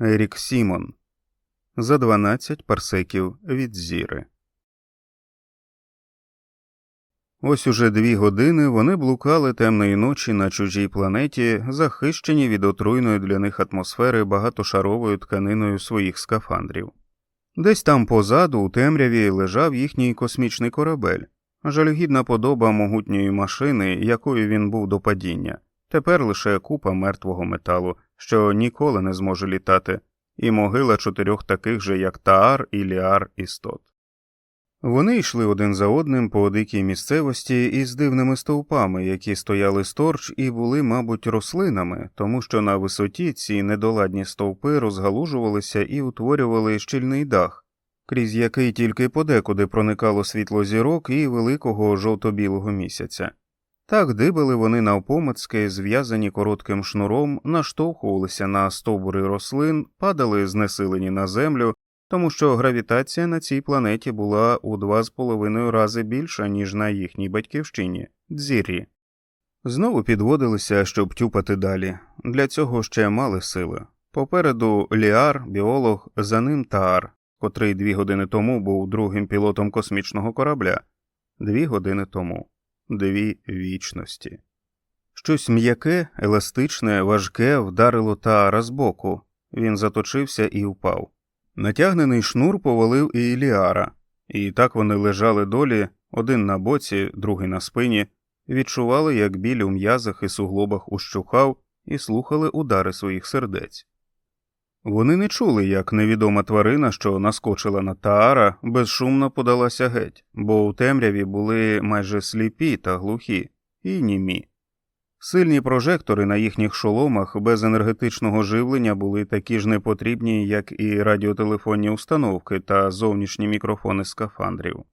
Ерік Сімон за 12 парсеків від зіри. Ось уже дві години вони блукали темної ночі на чужій планеті, захищені від отруйної для них атмосфери багатошаровою тканиною своїх скафандрів. Десь там позаду, у темряві, лежав їхній космічний корабель, жалюгідна подоба могутньої машини, якою він був до падіння, тепер лише купа мертвого металу, що ніколи не зможе літати, і могила чотирьох таких же, як Таар і Ліар істот. Вони йшли один за одним по дикій місцевості із дивними стовпами, які стояли сторч і були, мабуть, рослинами, тому що на висоті ці недоладні стовпи розгалужувалися і утворювали щільний дах, крізь який тільки подекуди проникало світло зірок і великого жовто-білого місяця. Так дибали вони навпомацьки, зв'язані коротким шнуром, наштовхувалися на стовбури рослин, падали знесилені на землю, тому що гравітація на цій планеті була у два з половиною рази більша, ніж на їхній батьківщині дзірі. Знову підводилися, щоб тюпати далі. Для цього ще мали сили. Попереду Ліар, біолог, за ним Таар, котрий дві години тому був другим пілотом космічного корабля, дві години тому, дві вічності. Щось м'яке, еластичне, важке вдарило Таара збоку. Він заточився і впав. Натягнений шнур повалив і Іліара, і так вони лежали долі, один на боці, другий на спині, відчували, як біль у м'язах і суглобах ущухав, і слухали удари своїх сердець. Вони не чули, як невідома тварина, що наскочила на Таара, безшумно подалася геть, бо у темряві були майже сліпі та глухі, і німі. Сильні прожектори на їхніх шоломах без енергетичного живлення були такі ж непотрібні, як і радіотелефонні установки та зовнішні мікрофони скафандрів.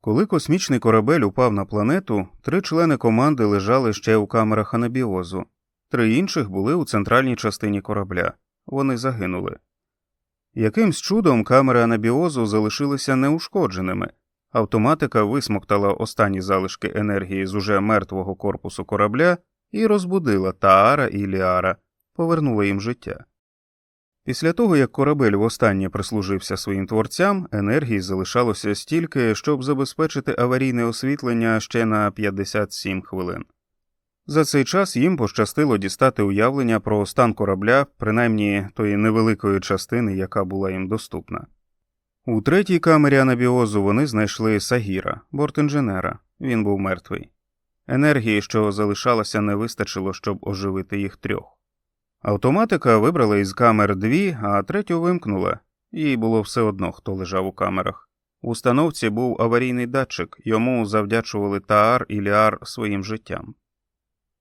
Коли космічний корабель упав на планету, три члени команди лежали ще у камерах анабіозу, три інших були у центральній частині корабля. Вони загинули. Якимсь чудом камери анабіозу залишилися неушкодженими. Автоматика висмоктала останні залишки енергії з уже мертвого корпусу корабля і розбудила Таара і Ліара, повернула їм життя. Після того, як корабель востаннє прислужився своїм творцям, енергії залишалося стільки, щоб забезпечити аварійне освітлення ще на 57 хвилин. За цей час їм пощастило дістати уявлення про стан корабля, принаймні тої невеликої частини, яка була їм доступна. У третій камері анабіозу вони знайшли Сагіра, бортінженера. Він був мертвий. Енергії, що залишалося, не вистачило, щоб оживити їх трьох. Автоматика вибрала із камер дві, а третю вимкнула, їй було все одно, хто лежав у камерах. У установці був аварійний датчик, йому завдячували Таар і Ліар своїм життям.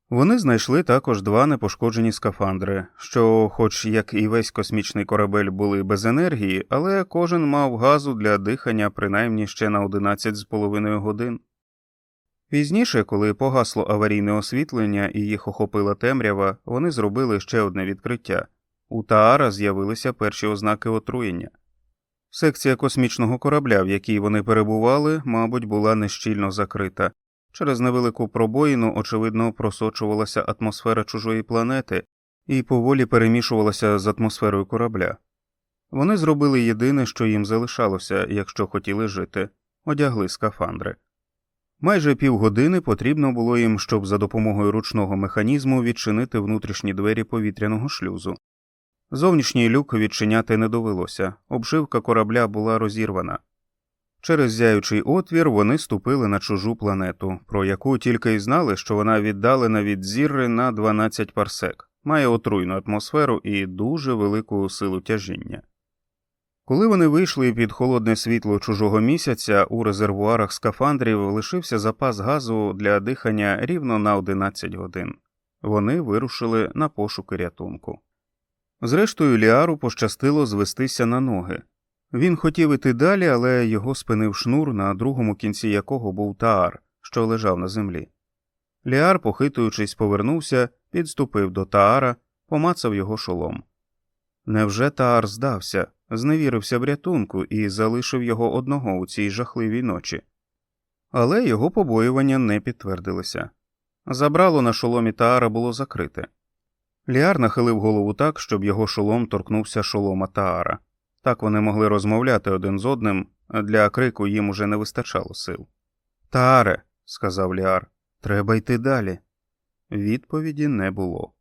Вони знайшли також два непошкоджені скафандри, що, хоч як і весь космічний корабель були без енергії, але кожен мав газу для дихання принаймні ще на 11 з половиною годин. Пізніше, коли погасло аварійне освітлення і їх охопила темрява, вони зробили ще одне відкриття у Таара з'явилися перші ознаки отруєння. Секція космічного корабля, в якій вони перебували, мабуть, була нещільно закрита. Через невелику пробоїну, очевидно, просочувалася атмосфера чужої планети і поволі перемішувалася з атмосферою корабля. Вони зробили єдине, що їм залишалося, якщо хотіли жити одягли скафандри. Майже півгодини потрібно було їм, щоб за допомогою ручного механізму відчинити внутрішні двері повітряного шлюзу. Зовнішній люк відчиняти не довелося, обшивка корабля була розірвана. Через зяючий отвір вони ступили на чужу планету, про яку тільки й знали, що вона віддалена від зірри на 12 парсек, має отруйну атмосферу і дуже велику силу тяжіння. Коли вони вийшли під холодне світло чужого місяця, у резервуарах скафандрів лишився запас газу для дихання рівно на 11 годин. Вони вирушили на пошуки рятунку. Зрештою, Ліару пощастило звестися на ноги. Він хотів іти далі, але його спинив шнур, на другому кінці якого був Таар, що лежав на землі. Ліар, похитуючись, повернувся, підступив до Таара, помацав його шолом. Невже Таар здався, зневірився в рятунку і залишив його одного у цій жахливій ночі? Але його побоювання не підтвердилися. Забрало на шоломі Таара було закрите. Ліар нахилив голову так, щоб його шолом торкнувся шолома Таара. Так вони могли розмовляти один з одним, для крику їм уже не вистачало сил. Тааре, сказав Ліар, треба йти далі. Відповіді не було.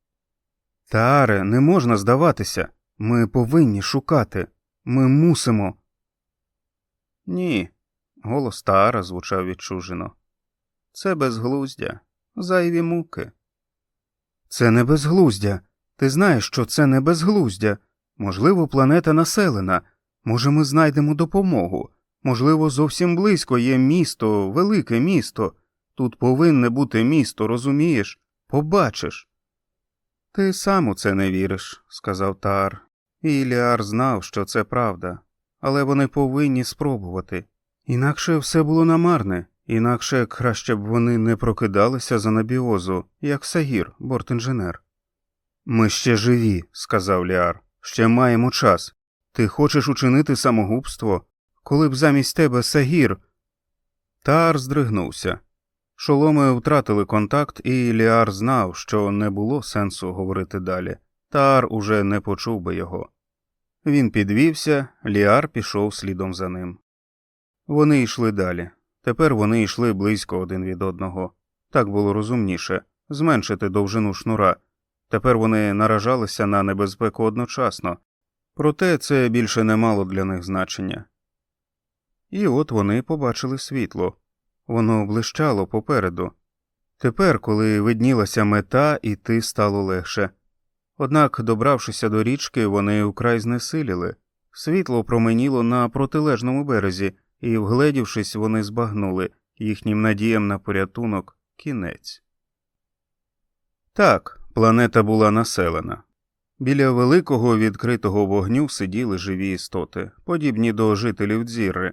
Тааре, не можна здаватися. Ми повинні шукати. Ми мусимо. Ні. Голос Таара звучав відчужено. Це безглуздя, зайві муки. Це не безглуздя. Ти знаєш, що це не безглуздя. Можливо, планета населена. Може, ми знайдемо допомогу. Можливо, зовсім близько є місто, велике місто. Тут повинне бути місто, розумієш? Побачиш. Ти сам у це не віриш, сказав Таар. І Іліар знав, що це правда, але вони повинні спробувати. Інакше все було намарне, інакше краще б вони не прокидалися з анабіозу, як Сагір, бортінженер. Ми ще живі, сказав Ліар. Ще маємо час. Ти хочеш учинити самогубство, коли б замість тебе Сагір. Таар здригнувся. Шоломи втратили контакт, і Ліар знав, що не було сенсу говорити далі. Таар уже не почув би його. Він підвівся, Ліар пішов слідом за ним. Вони йшли далі. Тепер вони йшли близько один від одного. Так було розумніше зменшити довжину шнура. Тепер вони наражалися на небезпеку одночасно, проте це більше не мало для них значення. І от вони побачили світло. Воно блищало попереду. Тепер, коли виднілася мета, іти стало легше. Однак, добравшися до річки, вони вкрай знесиліли. Світло променіло на протилежному березі, і, вгледівшись, вони збагнули їхнім надіям на порятунок кінець. Так, планета була населена. Біля великого відкритого вогню сиділи живі істоти, подібні до жителів дзірри.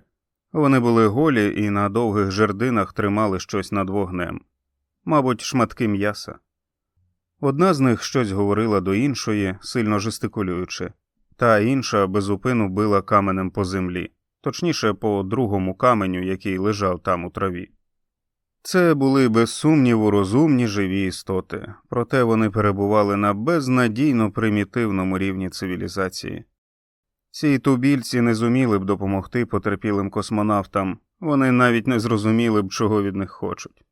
Вони були голі і на довгих жердинах тримали щось над вогнем, мабуть, шматки м'яса. Одна з них щось говорила до іншої, сильно жестикулюючи, та інша безупину била каменем по землі, точніше, по другому каменю, який лежав там у траві. Це були без сумніву розумні живі істоти, проте вони перебували на безнадійно примітивному рівні цивілізації. Ці тубільці не зуміли б допомогти потерпілим космонавтам, вони навіть не зрозуміли б, чого від них хочуть.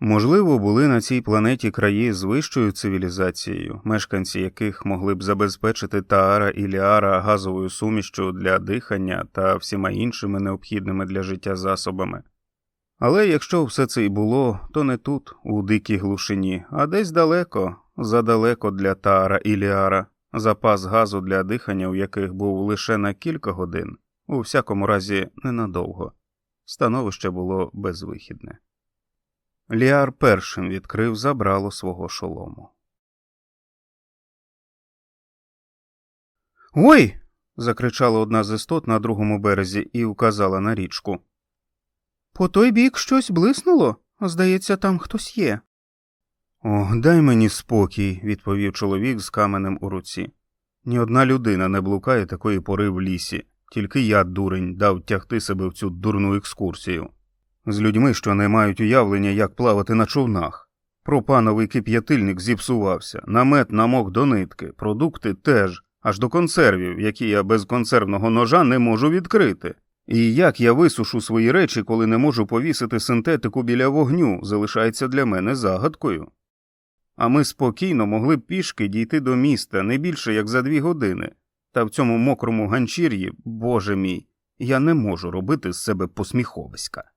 Можливо, були на цій планеті краї з вищою цивілізацією, мешканці яких могли б забезпечити Таара і Ліара газовою сумішчю для дихання та всіма іншими необхідними для життя засобами. Але якщо все це й було, то не тут, у дикій глушині, а десь далеко, задалеко для Таара і Ліара, запас газу для дихання, у яких був лише на кілька годин, у всякому разі ненадовго. Становище було безвихідне. Ліар першим відкрив забрало свого шолому. Ой. закричала одна з істот на другому березі і вказала на річку. По той бік щось блиснуло. Здається, там хтось є. О, дай мені спокій, відповів чоловік з каменем у руці. Ні одна людина не блукає такої пори в лісі, тільки я, дурень, дав тягти себе в цю дурну екскурсію. З людьми, що не мають уявлення, як плавати на човнах. Пропановий кип'ятильник зіпсувався, намет намок до нитки, продукти теж, аж до консервів, які я без консервного ножа не можу відкрити. І як я висушу свої речі, коли не можу повісити синтетику біля вогню, залишається для мене загадкою. А ми спокійно могли б пішки дійти до міста не більше як за дві години, та в цьому мокрому ганчір'ї, боже мій, я не можу робити з себе посміховиська.